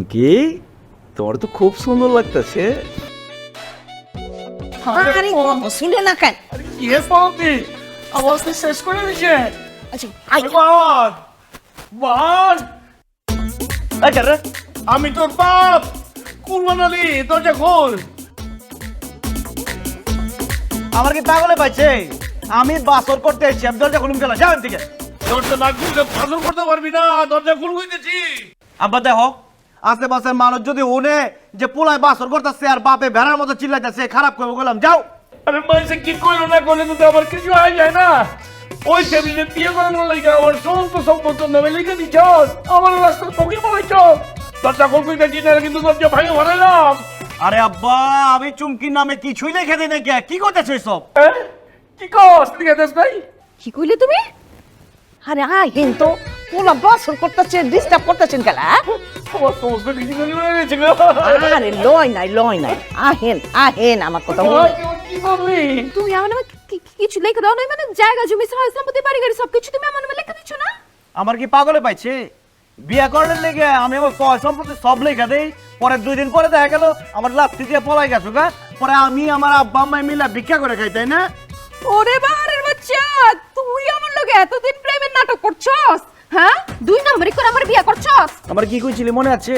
চুমকি তোমার তো খুব সুন্দর লাগতেছে। আরে শুনে না কেন? কি শেষ করে দিছে। আচ্ছা আই আচ্ছা রে? আমি তোর বাপ। কুরবান আলী দরজা খোল। আমার কি পাগলে পাইছে? আমি বাসর করতে এসেছি আমি দরজা খুলুম গেলাম যাবেন থেকে দরজা না ফাজল করতে পারবি না দরজা খুল হইতেছি আব্বা দেখো আশেপাশের মানুষ যদি উনে যে পোলায় বাসর করতেছে আর বাপে ভেড়ার মতো চিল্লাইতেছে খারাপ করব বললাম যাও। আরে মাইসে কি করল না করলে তো আমার কিছু হয়ে যায় না। ওই টেবিলে বিয়ে করানোর লাগে আমার সমস্ত সম্পত্তি নামে লিখে দিচ্ছ আমার রাস্তার দরজা খোল না কিন্তু দরজা ভাঙে ভরালাম আরে আব্বা আমি চুমকির নামে কিছুই লিখে দিই নাকি কি? করতেছো সব হ্যাঁ? কি কস? লিখে দেস ভাই কি কইলে তুমি? আরে আই হেন তো। পোলা বছর করতেছে ডিস্টার্ব করতেছেন গেলা আমার সমস্ত কিছু করে রয়েছে গো। আরে লয় নাই লয় নাই আহেন আহেন আমার কথা বল কি করলি তুমি আমার নামে কি- কি- কিছু লিখে দাও না মানে জায়গা জমি সম্পত্তি বাড়ি গাড়ি সবকিছু তুমি আমার নামে লিখে দিচ্ছ না? আমার কি পাগলে পাইছে? বিয়া করার লেগে আমি আমার সয় সম্পত্তি সব লেখা দেই পরে দুই দিন পরে দেখা গেল আমার লাস্তি দিয়ে পলাই গেছো গা। পরে আমি আমার আব্বা আম্মাই মিলা ভিক্ষা করে খাই তাই না? ওরে বাড়ির বাচ্চা তুই আমার লগে এতদিন প্রেমের নাটক করছস হ্যাঁ? দুই নম্বরই আমার কি কইছিলি? মনে আছে?